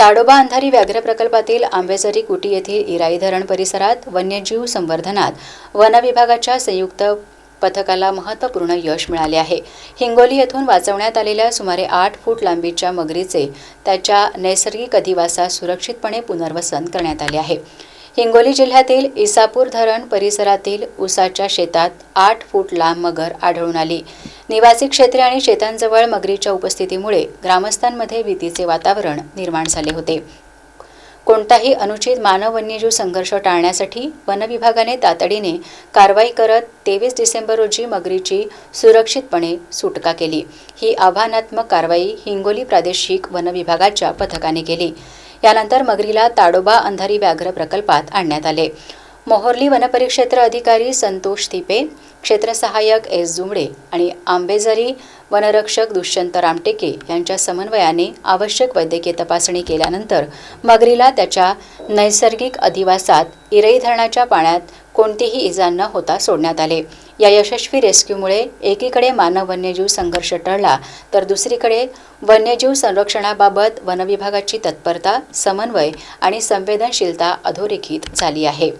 ताडोबा अंधारी व्याघ्र प्रकल्पातील आंबेझरी कुटी येथील इराई धरण परिसरात वन्यजीव संवर्धनात वन विभागाच्या संयुक्त पथकाला महत्त्वपूर्ण यश मिळाले आहे. हिंगोली येथून वाचवण्यात आलेल्या सुमारे आठ फूट लांबीच्या मगरीचे त्याच्या नैसर्गिक अधिवासात सुरक्षितपणे पुनर्वसन करण्यात आले आहे. हिंगोली जिल्ह्यातील इसापूर धरण परिसरातील उसाच्या शेतात आठ फूट लांब मगर आढळून आली. निवासी क्षेत्रे आणि शेतांजवळ मगरीच्या उपस्थितीमुळे ग्रामस्थांमध्ये भीतीचे वातावरण निर्माण झाले होते. कोणताही अनुचित मानव वन्यजीव संघर्ष टाळण्यासाठी वनविभागाने तातडीने कारवाई करत तेवीस डिसेंबर रोजी मगरीची सुरक्षितपणे सुटका केली. ही आव्हानात्मक कारवाई हिंगोली प्रादेशिक वनविभागाच्या पथकाने केली. यानंतर मगरीला ताडोबा अंधारी व्याघ्र प्रकल्पात आणण्यात आले. मोहर्ली वनपरिक्षेत्र अधिकारी संतोष थिपे क्षेत्रसहाय्यक एस जुमडे आणि आंबेझरी वनरक्षक दुष्यंत रामटेके यांच्या समन्वयाने आवश्यक वैद्यकीय तपासणी केल्यानंतर मगरीला त्याच्या नैसर्गिक अधिवासात इरई धरणाच्या पाण्यात कोणतीही इजा न होता सोडण्यात आले. या यशस्वी रेस्क्यूमुळे एकीकडे मानव वन्यजीव संघर्ष टळला तर दुसरीकडे वन्यजीव संरक्षणाबाबत वनविभागाची तत्परता समन्वय आणि संवेदनशीलता अधोरेखित झाली आहे.